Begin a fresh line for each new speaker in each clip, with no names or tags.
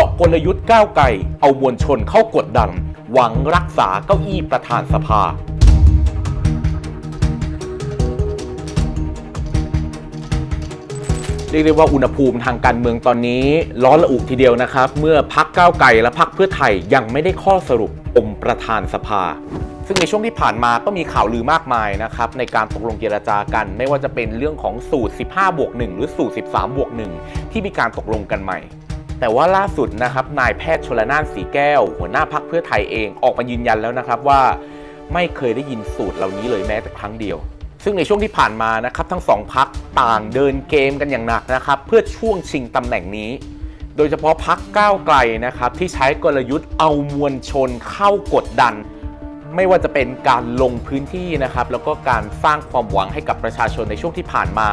าะกลยุทธ์ก้าวไกลเอามวลชนเข้ากดดัน หวังรักษาเก้าอี้ประธานสภา เรียกได้ว่าอุณหภูมิทางการเมืองตอนนี้ ร้อนระอุทีเดียวนะครับ เมื่อพักก้าวไกลและพักเพื่อไทยยังไม่ได้ข้อสรุปอมประธานสภาซึ่งในช่วงที่ผ่านมาก็มีข่าวลือมากมายนะครับในการตกลงเจรจากัน ไม่ว่าจะเป็นเรื่องของสูตร 15 บวก 1 หรือสูตร 13 บวก 1 ที่มีการตกลงกันใหม่ แต่ว่าล่าสุดนะครับนายแพทย์ชลนานสีแก้ว หัวหน้าพักเพื่อไทยเองออกมายืนยันแล้วนะครับว่าไม่เคยได้ยินสูตรเหล่านี้เลยแม้แต่ครั้งเดียว ซึ่งในช่วงที่ผ่านมานะครับทั้งสองพักต่างเดินเกมกันอย่างหนักนะครับเพื่อช่วงชิงตำแหน่งนี้ โดยเฉพาะพักก้าวไกลนะครับที่ใช้กลยุทธ์เอามวลชนเข้ากดดัน ไม่ว่าจะเป็นการลงพื้นที่นะครับแล้วก็การสร้างความหวังให้กับประชาชนในช่วงที่ผ่านมา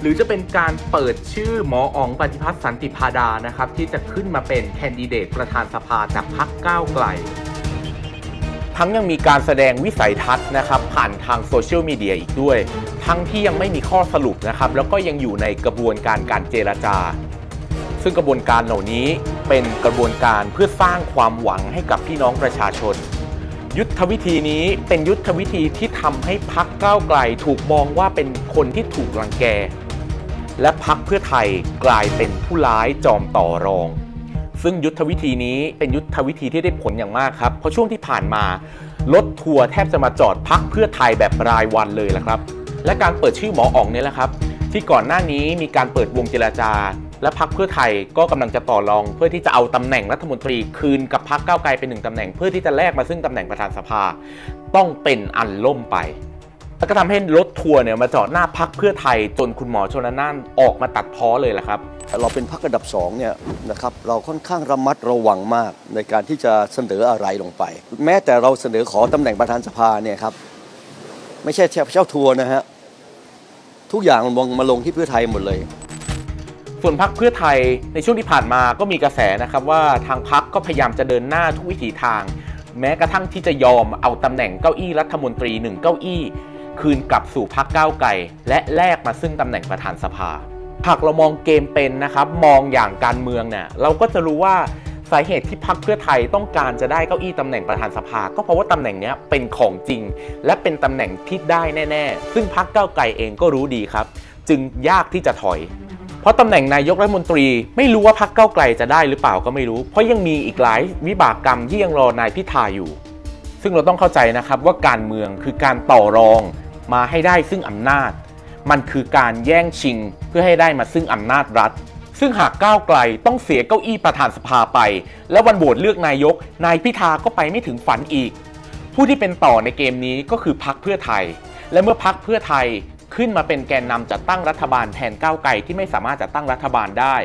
หรือจะเป็นการเปิดชื่อหมออ๋องปฏิพัฒน์สันติพาดานะครับ ที่จะขึ้นมาเป็นแคนดิเดตประธานสภาจากพักก้าวไกล ทั้งยังมีการแสดงวิสัยทัศน์นะครับ ผ่านทางโซเชียลมีเดียอีกด้วย ทั้งที่ยังไม่มีข้อสรุปนะครับ แล้วก็ยังอยู่ในกระบวนการการเจรจา ซึ่งกระบวนการเหล่านี้เป็นกระบวนการเพื่อสร้างความหวังให้กับพี่น้องประชาชนยุทธวิธีนี้เป็นยุทธวิธีที่ทำให้พักก้าวไกลถูกมองว่าเป็นคนที่ถูกรังแก และพักเพื่อไทยกลายเป็นผู้ร้ายจอมต่อรอง ซึ่งยุทธวิธีนี้เป็นยุทธวิธีที่ได้ผลอย่างมากครับ เพราะช่วงที่ผ่านมารถทัวร์แทบจะมาจอดพักเพื่อไทยแบบรายวันเลยละครับ และการเปิดชื่อหมออ๋องเนี่ยแหละครับ ที่ก่อนหน้านี้มีการเปิดวงเจรจา และพักเพื่อไทยก็กำลังจะต่อรอง เพื่อที่จะเอาตำแหน่งรัฐมนตรีคืนกับพักเก้าไกลเป็นหนึ่งตำแหน่ง เพื่อที่จะแลกมาซึ่งตำแหน่งประธานสภา ต้องเป็นอันล่มไป แล้วก็ทำให้รถทัวร์เนี่ยมาจอดหน้าพักเพื่อไทยจนคุณหมอชนน่านออกมาตัดพ้อเลยแหละครับ
เราเป็นพักอันดับสองเนี่ยนะครับเราค่อนข้างระมัดระวังมากในการที่จะเสนออะไรลงไป แม้แต่เราเสนอขอตำแหน่งประธานสภาเนี่ยครับไม่ใช่แค่เจ้าทัวร์นะฮะทุกอย่างมันมองมาลงที่เพื่อไทยหมดเลย
ส่วนพักเพื่อไทยในช่วงที่ผ่านมาก็มีกระแสนะครับว่าทางพักก็พยายามจะเดินหน้าทุกวิถีทาง แม้กระทั่งที่จะยอมเอาตำแหน่งเก้าอี้รัฐมนตรีหนึ่งเก้าอี้ คืนกลับสู่พักก้าวไกลและแลกมาซึ่งตำแหน่งประธานสภา หากเรามองเกมเป็นนะครับมองอย่างการเมืองเนี่ยเราก็จะรู้ว่าสาเหตุที่พักเพื่อไทยต้องการจะได้เก้าอี้ตำแหน่งประธานสภา ก็เพราะว่าตำแหน่งนี้เป็นของจริง และเป็นตำแหน่งที่ได้แน่ ๆ ซึ่งพักก้าวไกลเองก็รู้ดีครับ จึงยากที่จะถอย เพราะตำแหน่งนายกรัฐมนตรี ไม่รู้ว่าพักเก้าไกลจะได้หรือเปล่าก็ไม่รู้ เพราะยังมีอีกหลายวิบากกรรมที่ยังรอนายพิธาอยู่ ซึ่งเราต้องเข้าใจนะครับว่าการเมืองคือการต่อรอง มาให้ได้ซึ่งอำนาจ มันคือการแย่งชิงเพื่อให้ได้มาซึ่งอำนาจรัฐ ซึ่งหากก้าวไกลต้องเสียเก้าอี้ประธานสภาไป แล้ววันโหวตเลือกนายก นายพิธาก็ไปไม่ถึงฝันอีก ผู้ที่เป็นต่อในเกมนี้ก็คือพักเพื่อไทย และเมื่อพักเพื่อไทยขึ้นมาเป็นแกนนำจัดตั้งรัฐบาลแทนก้าวไกลที่ไม่สามารถจัดตั้งรัฐบาลได้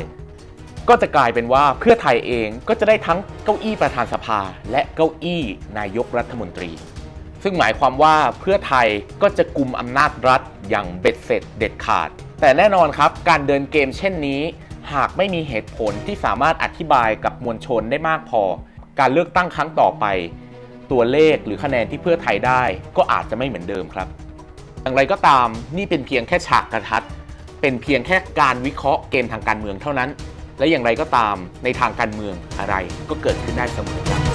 ก็จะกลายเป็นว่าเพื่อไทยเองก็จะได้ทั้งเก้าอี้ประธานสภา และเก้าอี้นายกรัฐมนตรี ซึ่งหมายความว่าเพื่อไทยก็จะกลุ่มอำนาจรัฐอย่างเบ็ดเสร็จเด็ดขาด แต่แน่นอนครับ การเดินเกมเช่นนี้ หากไม่มีเหตุผลที่สามารถอธิบายกับมวลชนได้มากพอ การเลือกตั้งครั้งต่อไป ตัวเลขหรือคะแนนที่เพื่อไทยได้ ก็อาจจะไม่เหมือนเดิมครับ อย่างไรก็ตามนี่เป็นเพียงแค่ฉากกระทัด เป็นเพียงแค่การวิเคราะห์เกมทางการเมืองเท่านั้น และอย่างไรก็ตามในทางการเมืองอะไรก็เกิดขึ้นได้เสมอ